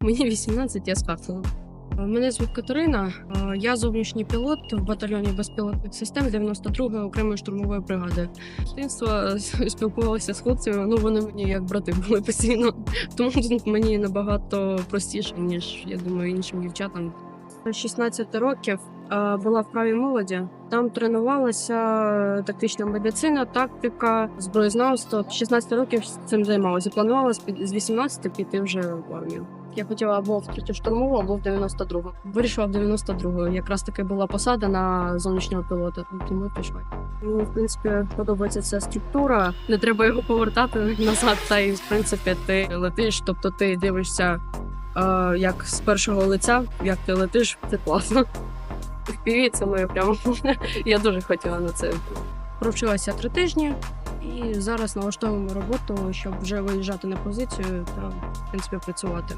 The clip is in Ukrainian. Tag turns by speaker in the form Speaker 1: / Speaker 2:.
Speaker 1: Мені 18, я з Харкова. Мене звуть Катерина. Е, Я зовнішній пілот в батальйоні безпілотних систем 92-ї окремої штурмової бригади. З Дитинства спілкувалася з хлопцями. Ну вони мені як брати були постійно. Тому тут мені набагато простіше, ніж я думаю, іншим дівчатам. 16 років е, була в правій молоді. Там тренувалася тактична медицина, тактика, зброєзнавство. 16 років цим займалася. Планувала з 18 піти вже в армію. Я хотіла або в третю штурмову, або в 92-го. Вирішила в 92-го. Якраз таки була посада на зовнішнього пілота, тому пішла. Мені, в принципі, подобається ця структура. Не треба його повертати назад. Та й в принципі ти летиш, тобто ти дивишся е, як з першого лиця, як ти летиш, це класно. FPV це моє прямо. Я дуже хотіла на це. Провчилася три тижні і зараз налаштовуємо роботу, щоб вже виїжджати на позицію та в принципі працювати.